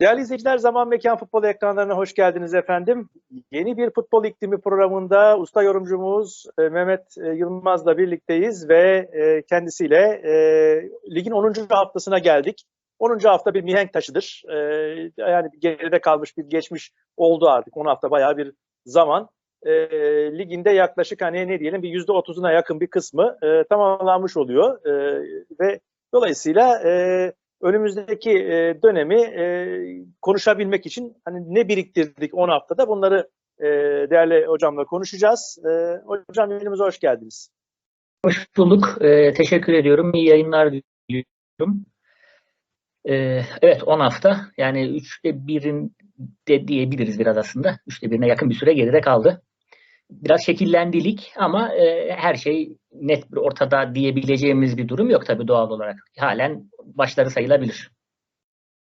Değerli izleyiciler, Zaman Mekan Futbol ekranlarına hoş geldiniz efendim. Yeni bir futbol iklimi programında usta yorumcumuz e, Mehmet e, Yılmaz'la birlikteyiz ve e, kendisiyle ligin 10. haftasına geldik. 10. hafta bir mihenk taşıdır. Yani geride kalmış bir geçmiş oldu artık. 10 hafta bayağı bir zaman. Liginde yaklaşık hani ne diyelim bir %30'una yakın bir kısmı tamamlanmış oluyor. Ve dolayısıyla önümüzdeki e, dönemi e, konuşabilmek için hani ne biriktirdik 10 haftada bunları e, değerli hocamla konuşacağız. E, hocam elimize hoş geldiniz. Hoş bulduk. E, teşekkür ediyorum. İyi yayınlar diliyorum. E, evet 10 hafta yani 3'te birin de diyebiliriz biraz aslında. 3'te birine yakın bir süre geride kaldı. Biraz şekillendilik ama e, her şey net bir ortada diyebileceğimiz bir durum yok tabii doğal olarak. Halen başları sayılabilir.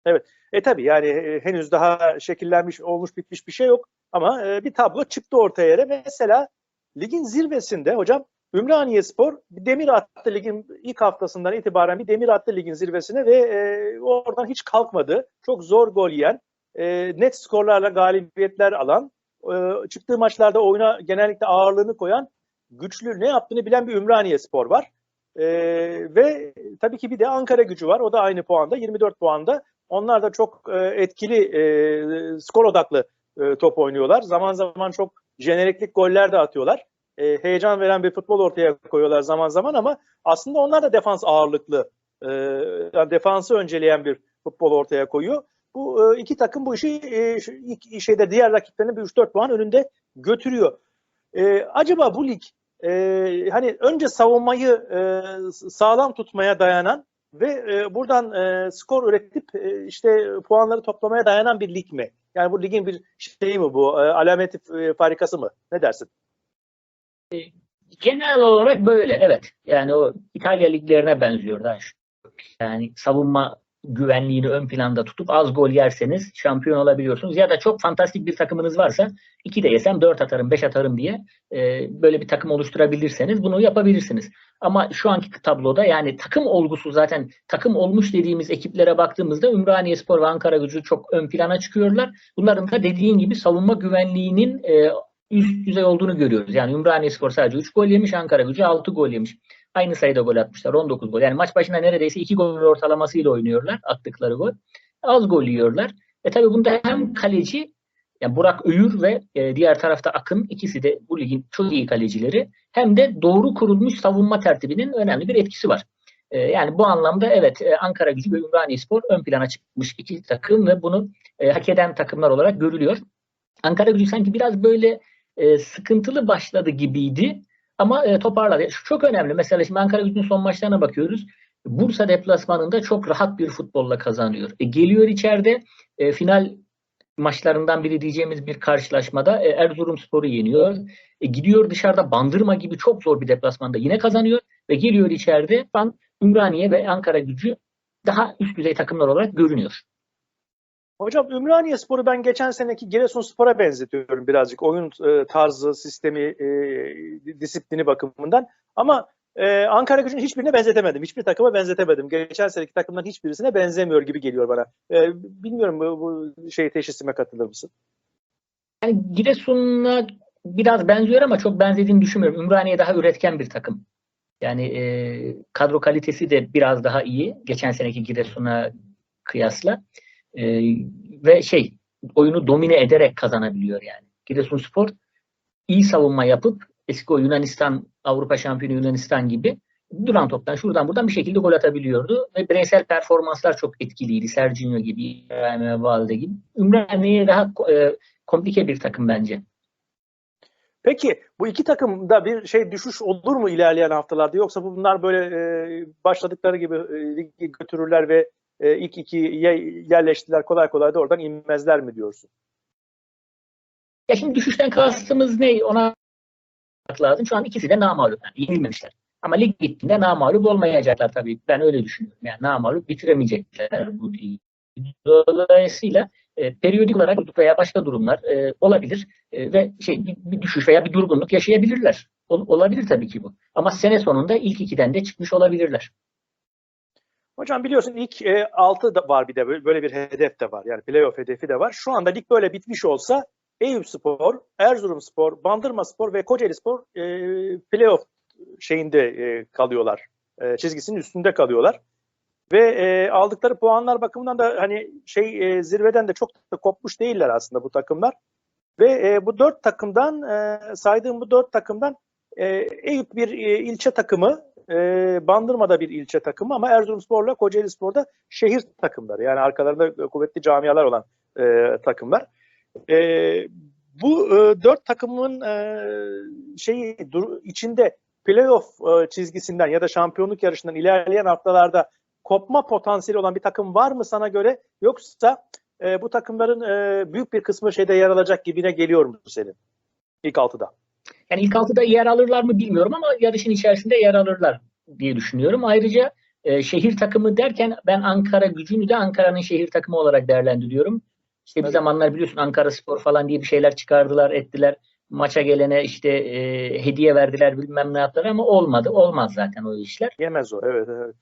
Evet. E tabii yani e, henüz daha şekillenmiş, olmuş, bitmiş bir şey yok. Ama e, bir tablo çıktı ortaya yere. Mesela ligin zirvesinde hocam Ümraniye Spor demir attı ligin ilk haftasından itibaren bir demir attı ligin zirvesine ve e, oradan hiç kalkmadı. Çok zor gol yiyen, e, net skorlarla galibiyetler alan, e, çıktığı maçlarda oyuna genellikle ağırlığını koyan, güçlü ne yaptığını bilen bir Ümraniye Spor var. E, ve tabii ki bir de Ankara gücü var. O da aynı puanda, 24 puanda. Onlar da çok e, etkili, e, skor odaklı e, top oynuyorlar. Zaman zaman çok jeneriklik goller de atıyorlar. E, heyecan veren bir futbol ortaya koyuyorlar zaman zaman ama aslında onlar da defans ağırlıklı, e, yani defansı önceleyen bir futbol ortaya koyuyor. Bu e, iki takım bu işi e, ilk şeyde diğer rakiplerinin bir 3-4 puan önünde götürüyor. E, acaba bu lig hani önce savunmayı sağlam tutmaya dayanan ve buradan skor üretip işte puanları toplamaya dayanan bir lig mi? Yani bu ligin bir şeyi mi bu? Alameti farikası mı? Ne dersin? Genel olarak böyle evet. Yani o İtalya liglerine benziyor daha Yani savunma güvenliğini ön planda tutup az gol yerseniz şampiyon olabiliyorsunuz. Ya da çok fantastik bir takımınız varsa iki de yesem dört atarım, beş atarım diye e, böyle bir takım oluşturabilirseniz bunu yapabilirsiniz. Ama şu anki tabloda yani takım olgusu zaten takım olmuş dediğimiz ekiplere baktığımızda Ümraniye Spor ve Ankara gücü çok ön plana çıkıyorlar. Bunların da dediğin gibi savunma güvenliğinin e, üst düzey olduğunu görüyoruz. Yani Ümraniye Spor sadece 3 gol yemiş, Ankara gücü 6 gol yemiş. Aynı sayıda gol atmışlar. 19 gol. Yani maç başına neredeyse 2 gol ortalamasıyla oynuyorlar. Attıkları gol. Az gol yiyorlar. E tabi bunda hem kaleci yani Burak Öyür ve e, diğer tarafta Akın ikisi de bu ligin çok iyi kalecileri. Hem de doğru kurulmuş savunma tertibinin önemli bir etkisi var. E, yani bu anlamda evet e, Ankara Gücü ve Ümraniye Spor ön plana çıkmış iki takım ve bunu hak eden takımlar olarak görülüyor. Ankara Gücü sanki biraz böyle e, sıkıntılı başladı gibiydi. Ama e, toparladı. Şu çok önemli. Mesela şimdi Ankara gücünün son maçlarına bakıyoruz. Bursa deplasmanında çok rahat bir futbolla kazanıyor. E, geliyor içeride e, final maçlarından biri diyeceğimiz bir karşılaşmada e, Erzurum Spor'u yeniyor. E, gidiyor dışarıda Bandırma gibi çok zor bir deplasmanda yine kazanıyor ve geliyor içeride Ümraniye ve Ankara gücü daha üst düzey takımlar olarak görünüyor. Hocam Ümraniye Spor'u ben geçen seneki Giresun Spor'a benzetiyorum birazcık. Oyun e, tarzı, sistemi, e, disiplini bakımından. Ama e, Ankara gücünün hiçbirine benzetemedim. Hiçbir takıma benzetemedim. Geçen seneki takımların hiçbirisine benzemiyor gibi geliyor bana. E, bilmiyorum bu, bu şey teşhisime katılır mısın? Yani Giresun'a biraz benziyor ama çok benzediğini düşünmüyorum. Ümraniye daha üretken bir takım. Yani e, kadro kalitesi de biraz daha iyi. Geçen seneki Giresun'a kıyasla. E, ve şey oyunu domine ederek kazanabiliyor yani. Giresunspor iyi savunma yapıp eski o Yunanistan Avrupa şampiyonu Yunanistan gibi duran toptan şuradan buradan bir şekilde gol atabiliyordu. Ve bireysel performanslar çok etkiliydi. Sergio gibi, İbrahim Valde gibi. Ümraniye daha e, komplike bir takım bence. Peki bu iki takımda bir şey düşüş olur mu ilerleyen haftalarda yoksa bunlar böyle e, başladıkları gibi e, götürürler ve e, ilk ikiye yerleştiler kolay kolay da oradan inmezler mi diyorsun? Ya şimdi düşüşten kastımız ne? Ona lazım. Şu an ikisi de namalup. Yani yenilmemişler. Ama lig gittiğinde namalup olmayacaklar tabii. Ben öyle düşünüyorum. Yani namalup bitiremeyecekler bu Dolayısıyla e, periyodik olarak veya başka durumlar e, olabilir e, ve şey bir, bir düşüş veya bir durgunluk yaşayabilirler. Ol, olabilir tabii ki bu. Ama sene sonunda ilk ikiden de çıkmış olabilirler. Hocam biliyorsun ilk e, 6 da var bir de böyle, bir hedef de var. Yani playoff hedefi de var. Şu anda lig böyle bitmiş olsa Eyüp Spor, Erzurum Spor, Bandırma Spor ve Kocaeli Spor e, playoff şeyinde e, kalıyorlar. E, çizgisinin üstünde kalıyorlar. Ve e, aldıkları puanlar bakımından da hani şey e, zirveden de çok da kopmuş değiller aslında bu takımlar. Ve e, bu dört takımdan e, saydığım bu dört takımdan e, Eyüp bir e, ilçe takımı, e, Bandırma'da bir ilçe takımı ama Erzurumspor'la Kocaeli Spor'da şehir takımları. Yani arkalarında kuvvetli camialar olan e, takımlar. E, bu e, dört takımın e, şeyi dur, içinde playoff e, çizgisinden ya da şampiyonluk yarışından ilerleyen haftalarda kopma potansiyeli olan bir takım var mı sana göre? Yoksa e, bu takımların e, büyük bir kısmı şeyde yer alacak gibine geliyor mu senin? İlk altıda. Yani ilk altıda yer alırlar mı bilmiyorum ama yarışın içerisinde yer alırlar diye düşünüyorum. Ayrıca e, şehir takımı derken ben Ankara gücünü de Ankara'nın şehir takımı olarak değerlendiriyorum. İşte bir zamanlar biliyorsun Ankara Spor falan diye bir şeyler çıkardılar, ettiler. Maça gelene işte e, hediye verdiler bilmem ne yaptılar ama olmadı. Olmaz zaten o işler. Yemez o. Evet, evet.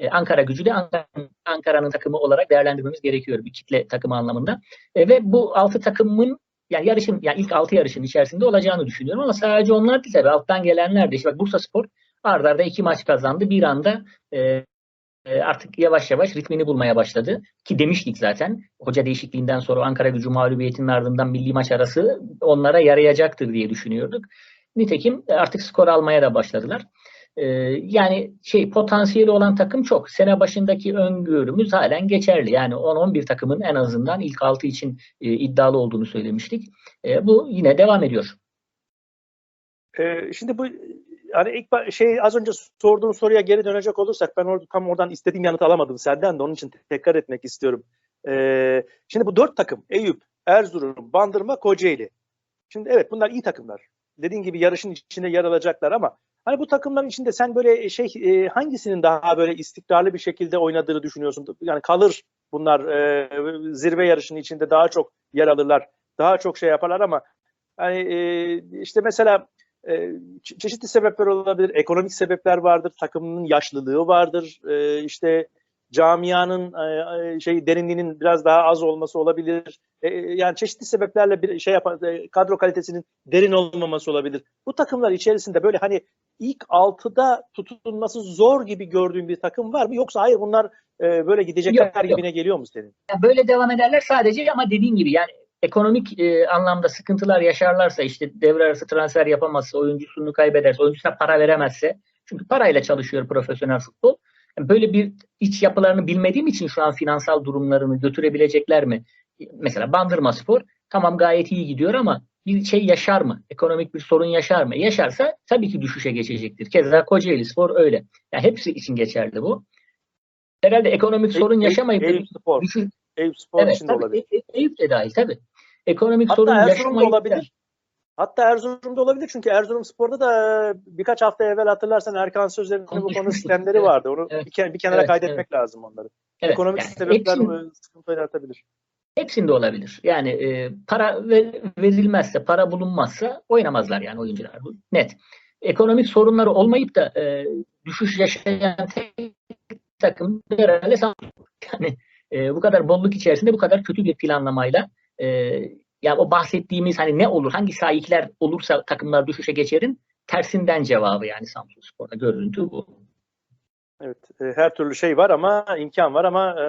E, Ankara gücü de Ankara'nın Ankara'nın takımı olarak değerlendirmemiz gerekiyor bir kitle takımı anlamında. E, ve bu altı takımın yani yarışın yani ilk altı yarışın içerisinde olacağını düşünüyorum ama sadece onlar değil tabii alttan gelenler de işte bak Bursa Spor arda arda iki maç kazandı. Bir anda e, e, artık yavaş yavaş ritmini bulmaya başladı. Ki demiştik zaten hoca değişikliğinden sonra Ankara gücü mağlubiyetinin ardından milli maç arası onlara yarayacaktır diye düşünüyorduk. Nitekim artık skor almaya da başladılar. Ee, yani şey potansiyeli olan takım çok. Sene başındaki öngörümüz halen geçerli. Yani 10-11 takımın en azından ilk 6 için e, iddialı olduğunu söylemiştik. E, bu yine devam ediyor. Ee, şimdi bu hani ilk şey az önce sorduğum soruya geri dönecek olursak ben orada tam oradan istediğim yanıtı alamadım senden de onun için tekrar etmek istiyorum. Ee, şimdi bu dört takım Eyüp, Erzurum, Bandırma, Kocaeli. Şimdi evet bunlar iyi takımlar. Dediğin gibi yarışın içinde yer alacaklar ama hani bu takımların içinde sen böyle şey e, hangisinin daha böyle istikrarlı bir şekilde oynadığını düşünüyorsun? Yani kalır bunlar e, zirve yarışının içinde daha çok yer alırlar, daha çok şey yaparlar ama hani e, işte mesela e, çe- çeşitli sebepler olabilir. Ekonomik sebepler vardır. Takımının yaşlılığı vardır. E, işte camianın e, e, şey derinliğinin biraz daha az olması olabilir. E, yani çeşitli sebeplerle bir şey yapan e, kadro kalitesinin derin olmaması olabilir. Bu takımlar içerisinde böyle hani ilk altıda tutunması zor gibi gördüğün bir takım var mı? Yoksa hayır bunlar e, böyle gidecekler Yok, yok. gibine geliyor mu senin? Böyle devam ederler sadece ama dediğin gibi yani ekonomik e, anlamda sıkıntılar yaşarlarsa işte devre arası transfer yapamazsa, oyuncusunu kaybederse, oyuncusuna para veremezse çünkü parayla çalışıyor profesyonel futbol. Böyle bir iç yapılarını bilmediğim için şu an finansal durumlarını götürebilecekler mi? Mesela Bandırma Spor tamam gayet iyi gidiyor ama bir şey yaşar mı? Ekonomik bir sorun yaşar mı? Yaşarsa tabii ki düşüşe geçecektir. Keza Kocaeli Spor öyle. Yani hepsi için geçerli bu. Herhalde ekonomik sorun Eyüp- yaşamayıp Eyüp Spor. düşüş, Eyüp Spor Evet, için de olabilir. E- E- Eyüp de dahil tabii. Ekonomik Hatta sorun yaşamayıp olabilir. Hatta Erzurum'da olabilir çünkü Erzurum Spor'da da birkaç hafta evvel hatırlarsan Erkan Sözler'in bu konu sistemleri evet. vardı. Onu Evet. bir, bir kenara Evet, kaydetmek lazım onları. Evet, Ekonomik yani sebepler e, sıkıntı yaratabilir. Hepsinde olabilir. Yani e, para ver- verilmezse, para bulunmazsa oynamazlar yani oyuncular. Bu net. Ekonomik sorunları olmayıp da e, düşüş yaşayan tek takım herhalde. Yani e, bu kadar bolluk içerisinde bu kadar kötü bir planlamayla e, yani o bahsettiğimiz hani ne olur, hangi sahipler olursa takımlar düşüşe geçerin tersinden cevabı yani Samsun Spor'da görüntü bu. Evet, e, her türlü şey var ama imkan var ama e,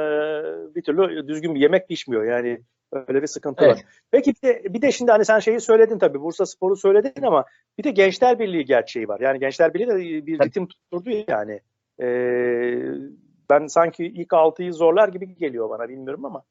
bir türlü düzgün bir yemek pişmiyor. Yani öyle bir sıkıntı Evet. var. Peki bir de, bir de şimdi hani sen şeyi söyledin tabii Bursa Spor'u söyledin ama bir de Gençler Birliği gerçeği var. Yani Gençler Birliği de bir Tabii. ritim tutturdu yani. E, ben sanki ilk altıyı zorlar gibi geliyor bana bilmiyorum ama.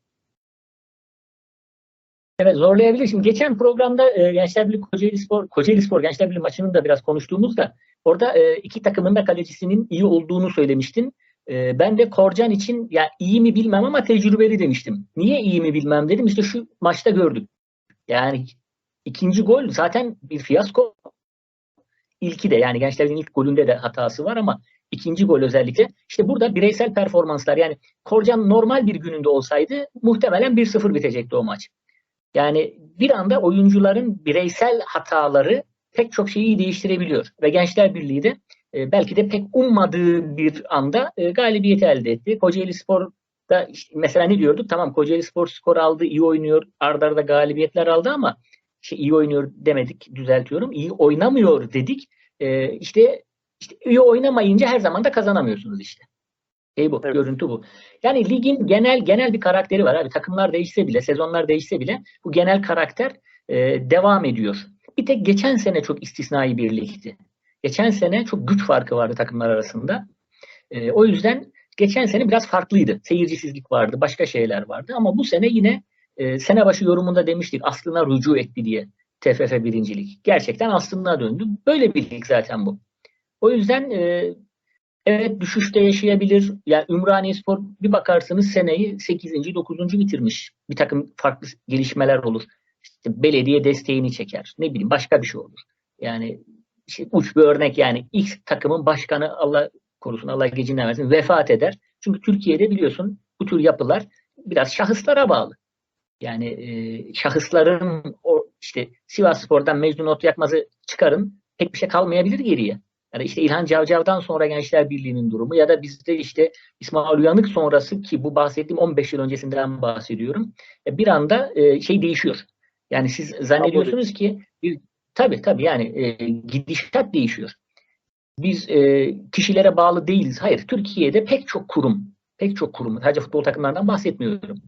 Evet zorlayabilir. Şimdi geçen programda e, Gençler Birliği Kocaeli Spor, Kocaeli Spor Gençler Birliği maçının da biraz konuştuğumuzda orada e, iki takımın da kalecisinin iyi olduğunu söylemiştin. E, ben de Korcan için ya iyi mi bilmem ama tecrübeli demiştim. Niye iyi mi bilmem dedim. İşte şu maçta gördük. Yani ikinci gol zaten bir fiyasko. İlki de yani Gençler Birliği'nin ilk golünde de hatası var ama ikinci gol özellikle. İşte burada bireysel performanslar yani Korcan normal bir gününde olsaydı muhtemelen 1-0 bitecekti o maç. Yani bir anda oyuncuların bireysel hataları pek çok şeyi değiştirebiliyor. Ve Gençler Birliği de e, belki de pek ummadığı bir anda e, galibiyeti elde etti. Kocaeli Spor'da işte mesela ne diyorduk? Tamam Kocaeli Spor skor aldı, iyi oynuyor, arda arda galibiyetler aldı ama şey, iyi oynuyor demedik, düzeltiyorum. İyi oynamıyor dedik. E, işte, işte iyi oynamayınca her zaman da kazanamıyorsunuz işte. Şey bu, Evet. görüntü bu. Yani ligin genel genel bir karakteri var abi. Takımlar değişse bile, sezonlar değişse bile bu genel karakter e, devam ediyor. Bir tek geçen sene çok istisnai bir ligdi. Geçen sene çok güç farkı vardı takımlar arasında. E, o yüzden geçen sene biraz farklıydı. Seyircisizlik vardı, başka şeyler vardı ama bu sene yine e, sene başı yorumunda demiştik aslına rücu etti diye TFF birincilik. Gerçekten aslına döndü. Böyle bir lig zaten bu. O yüzden e, evet düşüşte yaşayabilir. Yani Ümraniyespor bir bakarsınız seneyi 8. 9. bitirmiş. Bir takım farklı gelişmeler olur. İşte belediye desteğini çeker. Ne bileyim başka bir şey olur. Yani işte uç bir örnek yani ilk takımın başkanı Allah korusun Allah gecinden versin vefat eder. Çünkü Türkiye'de biliyorsun bu tür yapılar biraz şahıslara bağlı. Yani e, şahısların o işte Sivas Spor'dan Mecnun Ot Yakmaz'ı çıkarın pek bir şey kalmayabilir geriye. Yani işte İlhan Cavcav'dan sonra Gençler Birliği'nin durumu ya da bizde işte İsmail Uyanık sonrası ki bu bahsettiğim 15 yıl öncesinden bahsediyorum. E, Bir anda e, şey değişiyor. Yani siz zannediyorsunuz ki bir tabii tabii yani e, gidişat değişiyor. Biz kişilere bağlı değiliz. Hayır, Türkiye'de pek çok kurum, pek çok kurum, sadece futbol takımlarından bahsetmiyorum.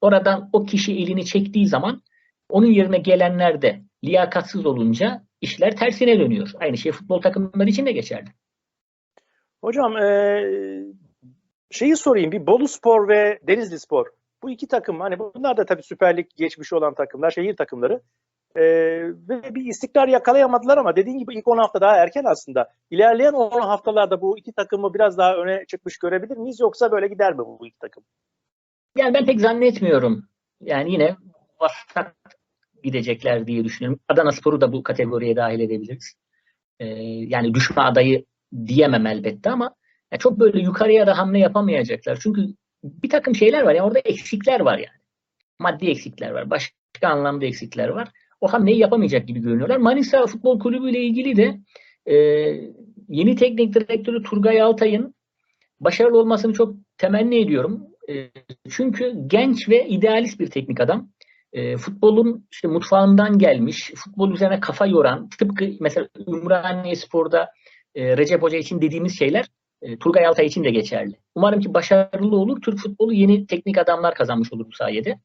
Oradan o kişi elini çektiği zaman onun yerine gelenler de liyakatsız olunca işler tersine dönüyor. Aynı şey futbol takımları için de geçerli. Hocam e, şeyi sorayım bir Bolu Spor ve Denizli Spor. Bu iki takım hani bunlar da tabii Süper Lig geçmişi olan takımlar, şehir takımları. E, ve bir istikrar yakalayamadılar ama dediğin gibi ilk 10 hafta daha erken aslında. İlerleyen 10 haftalarda bu iki takımı biraz daha öne çıkmış görebilir miyiz yoksa böyle gider mi bu iki takım? Yani ben pek zannetmiyorum. Yani yine vasat gidecekler diye düşünüyorum. Adana Spor'u da bu kategoriye dahil edebiliriz. Ee, yani düşme adayı diyemem elbette ama çok böyle yukarıya da hamle yapamayacaklar. Çünkü bir takım şeyler var. Yani orada eksikler var yani. Maddi eksikler var. Başka anlamda eksikler var. O hamleyi yapamayacak gibi görünüyorlar. Manisa Futbol Kulübü ile ilgili de e, yeni teknik direktörü Turgay Altay'ın başarılı olmasını çok temenni ediyorum. E, çünkü genç ve idealist bir teknik adam. E, futbolun işte mutfağından gelmiş, futbol üzerine kafa yoran, tıpkı mesela Ümraniye Spor'da e, Recep Hoca için dediğimiz şeyler e, Turgay Altay için de geçerli. Umarım ki başarılı olur. Türk futbolu yeni teknik adamlar kazanmış olur bu sayede.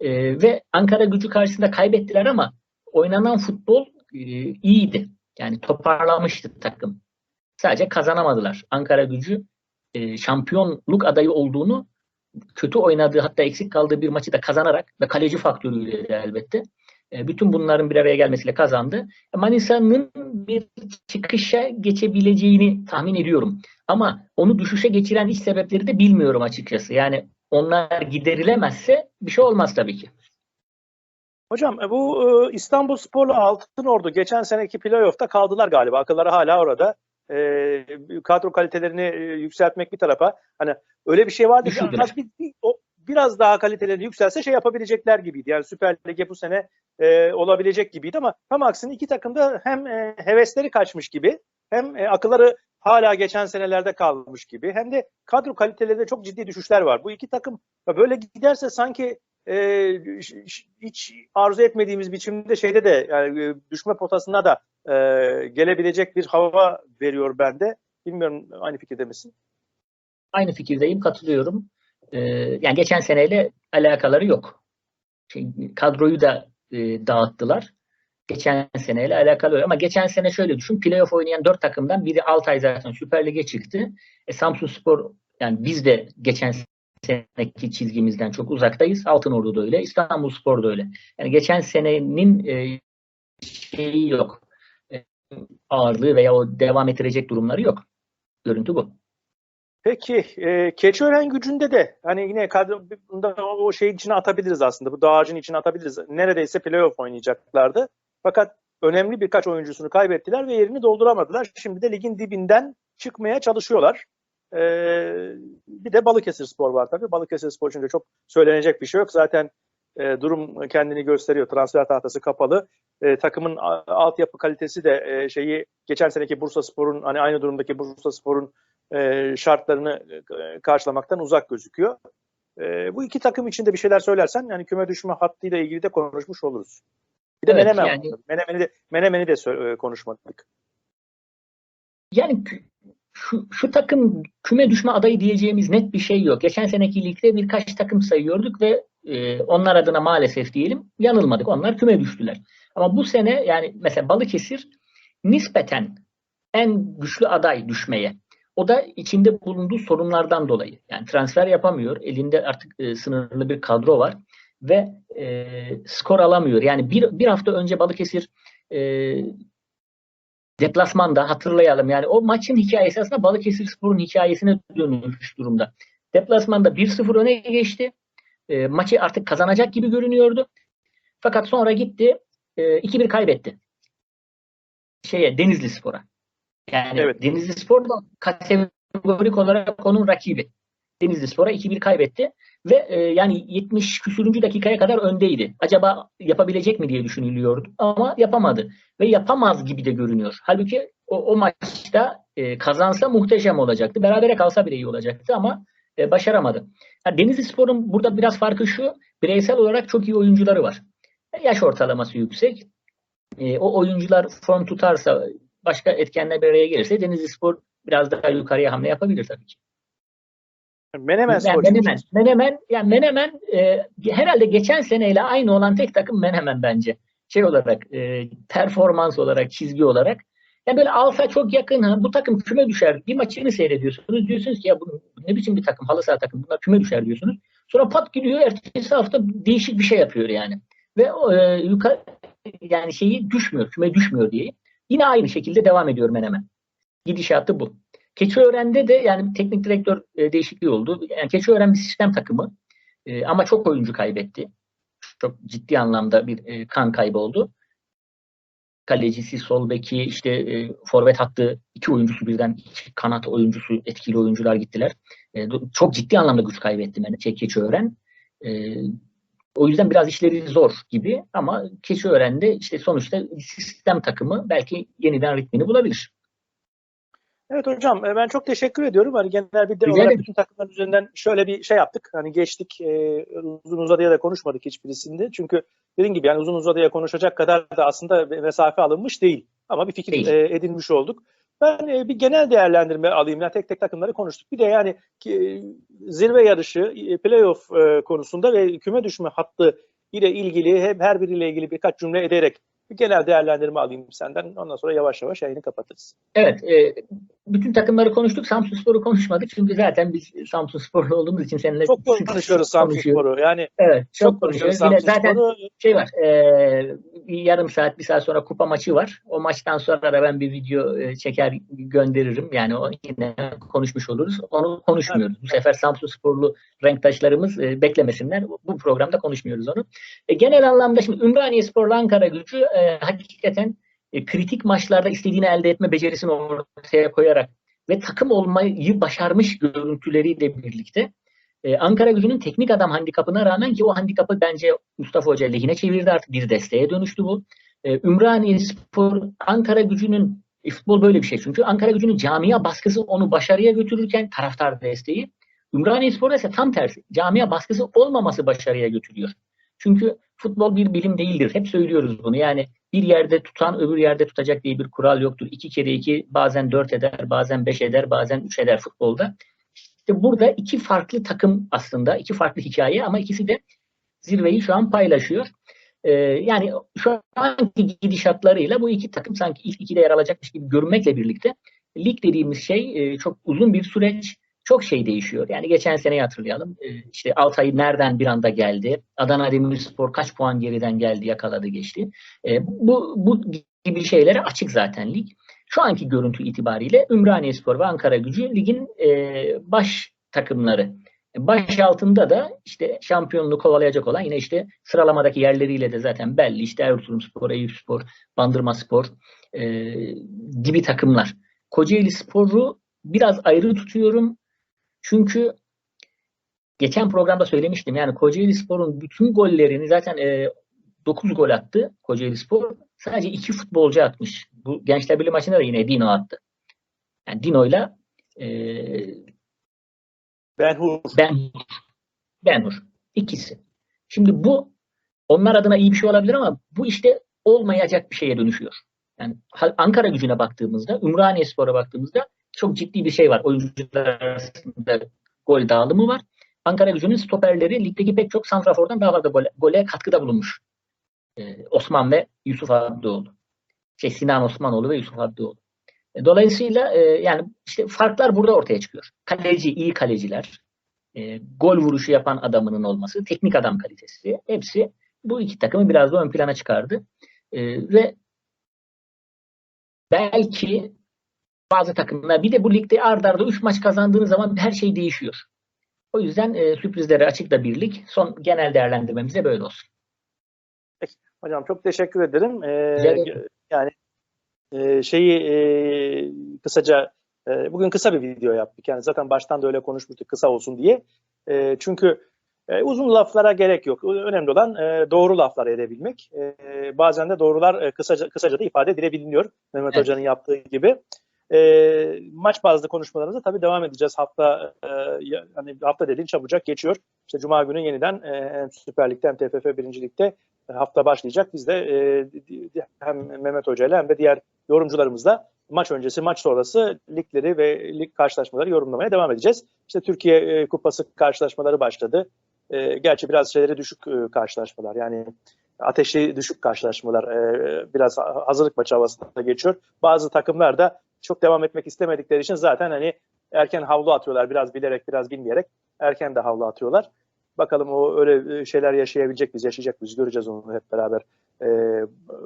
E, ve Ankara gücü karşısında kaybettiler ama oynanan futbol e, iyiydi. Yani toparlamıştı takım. Sadece kazanamadılar. Ankara gücü e, şampiyonluk adayı olduğunu kötü oynadığı hatta eksik kaldığı bir maçı da kazanarak ve kaleci faktörüyle de elbette e, bütün bunların bir araya gelmesiyle kazandı. Manisa'nın bir çıkışa geçebileceğini tahmin ediyorum. Ama onu düşüşe geçiren iş sebepleri de bilmiyorum açıkçası. Yani onlar giderilemezse bir şey olmaz tabii ki. Hocam e, bu e, İstanbul Spor'la Altınordu geçen seneki playoff'ta kaldılar galiba. Akılları hala orada. E, kadro kalitelerini e, yükseltmek bir tarafa. Hani öyle bir şey vardı ki Düşündüler. az bir, bir- o, biraz daha kalitelerini yükselse şey yapabilecekler gibiydi. Yani Süper Lig'e bu sene e, olabilecek gibiydi ama tam aksine iki takım da hem e, hevesleri kaçmış gibi hem e, akılları hala geçen senelerde kalmış gibi hem de kadro kalitelerinde çok ciddi düşüşler var. Bu iki takım böyle giderse sanki e, hiç arzu etmediğimiz biçimde şeyde de yani e, düşme potasına da e, gelebilecek bir hava veriyor bende. Bilmiyorum aynı fikirde misin? Aynı fikirdeyim, katılıyorum. Ee, yani geçen seneyle alakaları yok. Şey, kadroyu da e, dağıttılar. Geçen seneyle alakalı. Ama geçen sene şöyle düşün. Playoff oynayan dört takımdan biri Altay zaten Süper Lig'e çıktı. E, Samsun Spor yani biz de geçen seneki çizgimizden çok uzaktayız. Altınordu da öyle. İstanbul Spor da öyle. Yani geçen senenin e, şeyi yok. E, ağırlığı veya o devam ettirecek durumları yok. Görüntü bu. Peki e, Keçiören gücünde de hani yine kadroda o şeyin içine atabiliriz aslında. Bu dağarcığın içine atabiliriz. Neredeyse playoff oynayacaklardı. Fakat önemli birkaç oyuncusunu kaybettiler ve yerini dolduramadılar. Şimdi de ligin dibinden çıkmaya çalışıyorlar. Ee, bir de Balıkesir Spor var tabii. Balıkesir Spor için de çok söylenecek bir şey yok. Zaten e, durum kendini gösteriyor. Transfer tahtası kapalı. E, takımın altyapı kalitesi de e, şeyi geçen seneki Bursa Spor'un hani aynı durumdaki Bursa Spor'un e, şartlarını e, karşılamaktan uzak gözüküyor. E, bu iki takım için de bir şeyler söylersen yani küme düşme hattıyla ilgili de konuşmuş oluruz. Bir de Evet, Menemen yani- var. Menemen'i de, Menemen'i de konuşmadık. Yani şu, şu takım küme düşme adayı diyeceğimiz net bir şey yok. Geçen seneki ligde birkaç takım sayıyorduk ve e, onlar adına maalesef diyelim yanılmadık. Onlar küme düştüler. Ama bu sene yani mesela Balıkesir nispeten en güçlü aday düşmeye. O da içinde bulunduğu sorunlardan dolayı. Yani transfer yapamıyor. Elinde artık e, sınırlı bir kadro var ve e, skor alamıyor. Yani bir, bir hafta önce Balıkesir e, deplasmanda hatırlayalım. Yani o maçın hikayesi aslında Balıkesir Spor'un hikayesine dönüşmüş durumda. Deplasmanda 1-0 öne geçti. E, maçı artık kazanacak gibi görünüyordu. Fakat sonra gitti e, 2-1 kaybetti. Şeye Denizli Spor'a. Yani Evet. Denizli Spor da kategorik olarak onun rakibi. Denizli Spor'a 2-1 kaybetti ve e, yani 70 küsürüncü dakikaya kadar öndeydi. Acaba yapabilecek mi diye düşünülüyordu ama yapamadı ve yapamaz gibi de görünüyor. Halbuki o, o maçta e, kazansa muhteşem olacaktı. Berabere kalsa bile iyi olacaktı ama e, başaramadı. Yani Denizli Spor'un burada biraz farkı şu, bireysel olarak çok iyi oyuncuları var. Yaş ortalaması yüksek. E, o oyuncular form tutarsa, başka etkenler bir araya gelirse Denizli Spor biraz daha yukarıya hamle yapabilir tabii ki. Menemen Yani. Menemen, Menemen, yani Menemen e, herhalde geçen seneyle aynı olan tek takım Menemen bence. Şey olarak, e, performans olarak, çizgi olarak. Yani böyle alsa çok yakın, ha, bu takım küme düşer. Bir maçını seyrediyorsunuz. Diyorsunuz ki ya bu ne biçim bir takım, halı saha takım, bunlar küme düşer diyorsunuz. Sonra pat gidiyor, ertesi hafta değişik bir şey yapıyor yani. Ve e, yukarı, yani şeyi düşmüyor, küme düşmüyor diye. Yine aynı şekilde devam ediyor Menemen. Gidişatı bu. Keçiören'de de yani teknik direktör e, değişikliği oldu. Yani Keçiören bir sistem takımı E, ama çok oyuncu kaybetti. Çok ciddi anlamda bir e, kan kaybı oldu. Kalecisi, sol beki, işte forvet hattı iki oyuncusu birden iki kanat oyuncusu, etkili oyuncular gittiler. Çok ciddi anlamda güç kaybetti yani Keçiören. E, o yüzden biraz işleri zor gibi ama Keçiören'de işte sonuçta sistem takımı belki yeniden ritmini bulabilir. Evet hocam e, ben çok teşekkür ediyorum. Hani genel bir olarak bütün takımlar üzerinden şöyle bir şey yaptık. Hani geçtik e, uzun uzadıya da konuşmadık hiçbirisinde. Çünkü dediğim gibi yani uzun uzadıya konuşacak kadar da aslında mesafe alınmış değil. Ama bir fikir Değil. e, edinmiş olduk. Ben e, bir genel değerlendirme alayım. Yani tek tek takımları konuştuk. Bir de yani e, zirve yarışı, e, playoff konusunda ve küme düşme hattı ile ilgili hem her biriyle ilgili birkaç cümle ederek bir genel değerlendirme alayım senden. Ondan sonra yavaş yavaş yayını kapatırız. Evet, e, bütün takımları konuştuk. Samsun Spor'u konuşmadık. Çünkü zaten biz Samsun Sporlu olduğumuz için seninle Çok konuşuyoruz Samsun. Spor'u. Yani Evet, çok, çok konuşuyoruz konuşuyoruz. Zaten Spor'u. şey var, e, bir yarım saat, bir saat sonra kupa maçı var. O maçtan sonra da ben bir video e, çeker gönderirim. Yani o yine konuşmuş oluruz. Onu konuşmuyoruz. Bu sefer Samsun Sporlu renktaşlarımız e, beklemesinler. Bu programda konuşmuyoruz onu. E, genel anlamda şimdi Ümraniye Spor'la Ankara gücü e, hakikaten e, kritik maçlarda istediğini elde etme becerisini ortaya koyarak ve takım olmayı başarmış görüntüleriyle birlikte ee, Ankara gücünün teknik adam handikapına rağmen ki o handikapı bence Mustafa Hoca lehine çevirdi artık bir desteğe dönüştü bu. Ee, Ümraniye Spor, Ankara gücünün e, futbol böyle bir şey çünkü Ankara gücünün camia baskısı onu başarıya götürürken taraftar desteği Ümraniye Spor'da ise tam tersi. Camia baskısı olmaması başarıya götürüyor. Çünkü futbol bir bilim değildir. Hep söylüyoruz bunu. Yani bir yerde tutan öbür yerde tutacak diye bir kural yoktur. İki kere iki bazen dört eder, bazen beş eder, bazen üç eder futbolda. İşte burada iki farklı takım aslında, iki farklı hikaye ama ikisi de zirveyi şu an paylaşıyor. Ee, yani şu anki gidişatlarıyla bu iki takım sanki ilk ikide yer alacakmış gibi görünmekle birlikte lig dediğimiz şey e, çok uzun bir süreç, çok şey değişiyor. Yani geçen seneyi hatırlayalım. E, işte Altay nereden bir anda geldi? Adana Demirspor kaç puan geriden geldi, yakaladı, geçti. E, bu, bu gibi şeylere açık zaten lig. Şu anki görüntü itibariyle Ümraniyespor ve Ankara Gücü ligin e, baş takımları. Baş altında da işte şampiyonluğu kovalayacak olan yine işte sıralamadaki yerleriyle de zaten belli. İşte Erzurumspor, Eyüpspor, Bandırmaspor e, gibi takımlar. Kocaeli Spor'u biraz ayrı tutuyorum. Çünkü geçen programda söylemiştim. Yani Kocaeli Spor'un bütün gollerini zaten e, 9 gol attı Kocaeli Spor. Sadece 2 futbolcu atmış. Bu Gençler Birliği maçında da yine Dino attı. Yani Dino'yla e, Ben Hur. Ben Benhur. İkisi. Şimdi bu onlar adına iyi bir şey olabilir ama bu işte olmayacak bir şeye dönüşüyor. Yani Ankara gücüne baktığımızda, Ümraniye Spor'a baktığımızda çok ciddi bir şey var. Oyuncular arasında gol dağılımı var. Ankara gücünün stoperleri ligdeki pek çok santrafordan daha fazla gole, gole katkıda bulunmuş. Ee, Osman ve Yusuf Abdioğlu. Şey, Sinan Osmanoğlu ve Yusuf Abdioğlu. E, Dolayısıyla e, yani işte farklar burada ortaya çıkıyor. Kaleci, iyi kaleciler, e, gol vuruşu yapan adamının olması, teknik adam kalitesi hepsi bu iki takımı biraz da ön plana çıkardı. E, ve belki bazı takımlar bir de bu ligde ard arda 3 maç kazandığınız zaman her şey değişiyor. O yüzden e, sürprizlere açık da birlik. Son genel değerlendirmemiz de böyle olsun. Hocam çok teşekkür ederim. Ee, ederim. yani e, şeyi e, kısaca e, bugün kısa bir video yaptık. Yani zaten baştan da öyle konuşmuştuk kısa olsun diye. E, çünkü e, uzun laflara gerek yok. Önemli olan e, doğru laflar edebilmek. E, bazen de doğrular e, kısaca kısaca da ifade edilebiliyor. Mehmet Evet. Hoca'nın yaptığı gibi. E, maç bazlı konuşmalarımıza tabii devam edeceğiz. Hafta e, hani hafta dediğin çabucak geçiyor. İşte Cuma günü yeniden e, hem Süper Lig'de hem TFF 1. Lig'de e, hafta başlayacak. Biz de e, hem Mehmet Hoca ile hem de diğer yorumcularımızla maç öncesi, maç sonrası ligleri ve lig karşılaşmaları yorumlamaya devam edeceğiz. İşte Türkiye e, Kupası karşılaşmaları başladı. E, gerçi biraz şeyleri düşük e, karşılaşmalar. Yani ateşi düşük karşılaşmalar. E, biraz hazırlık maçı havasında geçiyor. Bazı takımlar da çok devam etmek istemedikleri için zaten hani erken havlu atıyorlar. Biraz bilerek, biraz bilmeyerek erken de havlu atıyorlar. Bakalım o öyle e, şeyler yaşayabilecek biz, yaşayacak biz. Göreceğiz onu hep beraber e,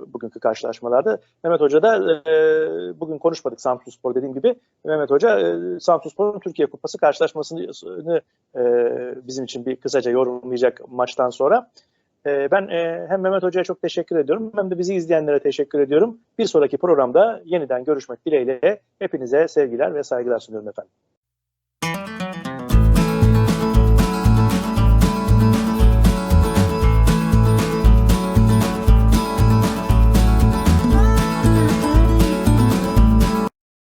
bugünkü karşılaşmalarda. Mehmet Hoca da e, bugün konuşmadık Samsunspor dediğim gibi. Mehmet Hoca e, Samsunspor'un Türkiye Kupası karşılaşmasını e, bizim için bir kısaca yorumlayacak maçtan sonra. E, ben e, hem Mehmet Hoca'ya çok teşekkür ediyorum hem de bizi izleyenlere teşekkür ediyorum. Bir sonraki programda yeniden görüşmek dileğiyle hepinize sevgiler ve saygılar sunuyorum efendim.